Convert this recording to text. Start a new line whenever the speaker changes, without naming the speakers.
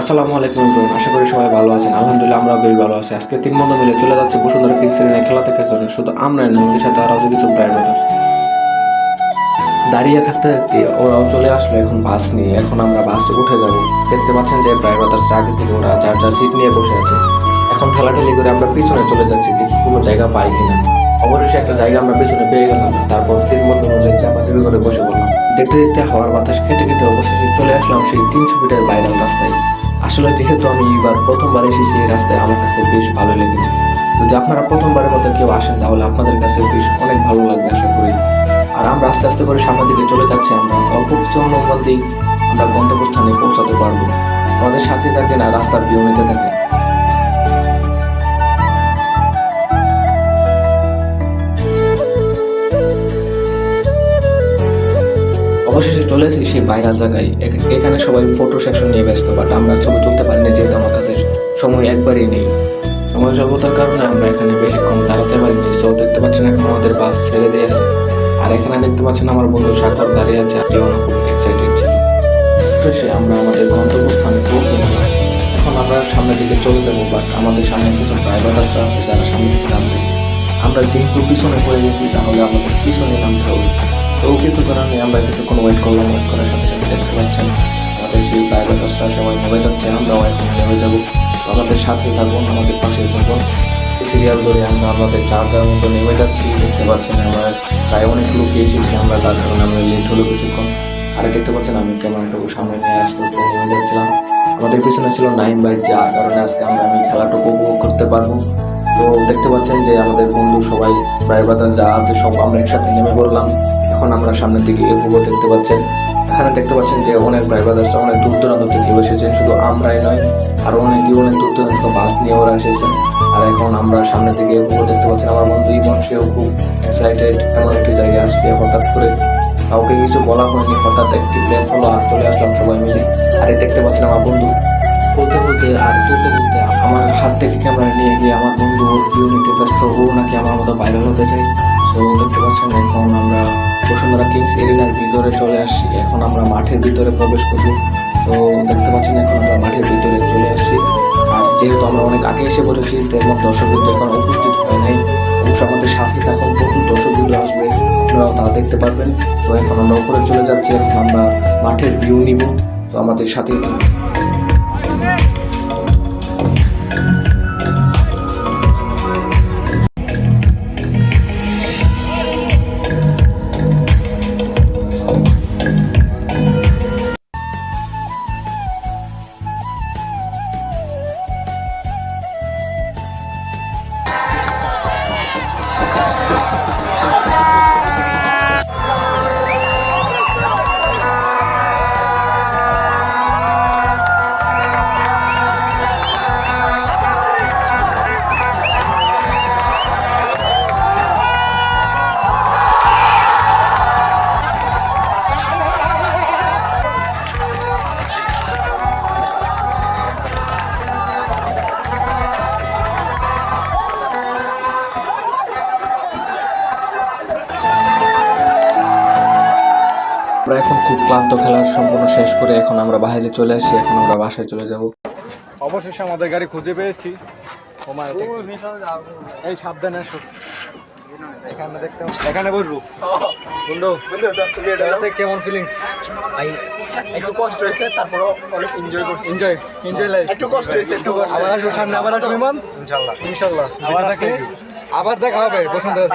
আসসালামু আলাইকুম ইমরান আশা করি সবাই ভালো আছেন। আলহামদুলিল্লাহ আমরা বেশ ভালো আছি। আজকে তিন বন্ধু মিলে চলে যাচ্ছে বসুন্ধরা কিংস এরিনায় খেলা থেকে জন্য। শুধু আমরা নয় সাথে আরও কিছু ব্রাদার দাঁড়িয়ে থাকতে থাকতে ওরাও চলে আসলো এখন বাস নিয়ে। এখন আমরা বাসে উঠে যাব। দেখতে পাচ্ছেন যে ব্রাইড ব্রাদার্স আগে থেকে, ওরা যার যার সিট নিয়ে বসে আছে। এখন ঠেলাঠেলি করে আমরা পিছনে চলে যাচ্ছি, দেখি কোনো জায়গা পাই কিনা। অবশেষে একটা জায়গা আমরা পিছনে পেয়ে গেলাম। তারপর তিন বন্ধু মিলে চাপাচাপি করে বসে পড়লাম। দেখতে দেখতে হাওয়ার বাতাস খেতে খেতে অবশেষে চলে আসলাম সেই তিনশো ফিটের বাইরাল রাস্তায়। আসলে যেহেতু আমি এবার প্রথমবার এসেছি, এই রাস্তায় আমার কাছে বেশ ভালো লেগেছে। যদি আপনারা প্রথমবারের মতো কেউ আসেন, তাহলে আপনাদের কাছে বেশ অনেক ভালো লাগবে, আশা করি। আর আমরা আস্তে আস্তে করে সামনের দিকে চলে যাচ্ছি, আমরা অল্প কিছু অনুমান দিই আমরা গন্তব্যস্থানে পৌঁছাতে পারব। আমাদের সাথে থাকে না রাস্তার ভিউ নিতে থাকেন। অবশেষে চলে এসেছি সেই ভাইরাল জায়গায়। এখানে সবাই ফটো সেকশন নিয়ে ব্যস্ত বাট আমরা ছবি তুলতে পারিনি যেহেতু আমার কাছে সময় একবারই নেই। সময় স্বল্পতার কারণে আমরা এখানে বেশিক্ষণ দাঁড়াতে পারিনি। সো দেখতে পাচ্ছেন এখন আমাদের বাস ছেড়ে দিয়েছে আর এখানে দেখতে পাচ্ছেন আমার বন্ধু সাগর দাঁড়িয়ে আছে, আর কেউ খুব এক্সাইটেড ছিল। শেষে আমরা আমাদের গন্তব্যস্থানে পৌঁছে এখন আমরা সামনের দিকে চলে যাব বাট আমাদের সামনে কিছু ড্রাইভার আছে, যারা সামনে থেকে নামতেছে। আমরা যেহেতু পিছনে পড়ে গেছি, তাহলে আমাদের পিছনে নামতে হবে। তো কিছু করার নেই আমরা কিছুক্ষণ ওয়েট করলাম ওয়েট করার সাথে সাথে দেখতে পাচ্ছেন আমাদের সেই ড্রাইভার কাজটা সবাই নেমে যাচ্ছে, আমরাও এখন নেমে যাব। আমাদের সাথে থাকুন, আমাদের পাশে থাকুন। সিরিয়াল ধরে আমরা আমাদের চার যার মতো নেমে যাচ্ছি, দেখতে পাচ্ছেন আমরা প্রায় অনেক লোক এসেছি, আমরা তার কারণে আমরা লেট হলো কিছুক্ষণ। আর দেখতে পাচ্ছেন আমি ক্যামেরাটুকু সামনে নিয়ে আসতে নেমে যাচ্ছিলাম। আমাদের পিছনে ছিল নাইন বাই যার কারণে আজকে আমরা আমি খেলাটুকু উপভোগ করতে পারব। তো দেখতে পাচ্ছেন যে আমাদের বন্ধু সবাই প্রায় যা আছে সব আমরা একসাথে নেমে পড়লাম। এখন আমরা সামনের দিকে এগোবো দেখতে পাচ্ছেন। এখানে দেখতে পাচ্ছেন যে অনেক প্রায় বাজারটা অনেক দূর দূরান্ত থেকে এসেছেন শুধু আমরাই নয়, আর অনেকেই অনেক দূর দূরান্ত বাস নিয়ে ওরা এসেছেন আর এখন আমরা সামনের দিকে এগোবো দেখতে পাচ্ছেন, আমার বন্ধু ইমন সেও খুব এক্সাইটেড এমন একটি জায়গায় আসছে হঠাৎ করে। কাউকে কিছু বলা হয়নি, হঠাৎ একটি প্ল্যান হলো আর চলে আসলাম সবাই মিলে। আর এই দেখতে পাচ্ছেন আমার বন্ধু। বলতে বলতে আর তুলতে তুলতে আমার হাত থেকে ক্যামেরা নিয়ে গিয়ে আমার বন্ধু ভিউ নিতে ব্যস্ত, ও নাকি আমার মতো ভাইরাল হতে চাই তো দেখতে পাচ্ছেন, এখন আমরা বসুন্ধরা কিংস এরিনার ভিতরে চলে আসছি। এখন আমরা মাঠের ভিতরে প্রবেশ করব। তো দেখতে পাচ্ছেন, এখন আমরা মাঠের ভিতরে চলে আসছি। আর যেহেতু আমরা অনেক আগে এসে পড়েছি তেমন দর্শক কিন্তু এখন উপস্থিত হয় নাই। অবশ্য আমাদের সাথে এখন প্রচুর দর্শক বিন্দু আসবে। আপনারাও তা দেখতে পারবেন। তো এখন আমরা উপরে চলে যাচ্ছি, এখন আমরা মাঠের ভিউ নিব। তো আমাদের সাথেই আমরা এখন খুব ক্লান্ত খেলার সম্পূর্ণ শেষ করে এখন আমরা বাইরে চলে আসছি এখন আমরা বাসায় চলে যাব।
অবশেষে আমাদের গাড়ি খুঁজে পেয়েছি? এই সাবধানে আসো। এখানে দেখতে এখানে বসবো। বন্ধু কেমন ফিলিংস
ভাই একটু কষ্ট হয়েছে তারপরও অনেক এনজয় করছি।
এনজয় এনজয় লাইফ
একটু কষ্ট হয়েছে একটু কষ্ট
আবার আসব সামনে আবার আসব ইমান
ইনশাল্লাহ।
ইনশাল্লাহ। আবার থাকলে? আবার দেখা হবে বসুন্ধরা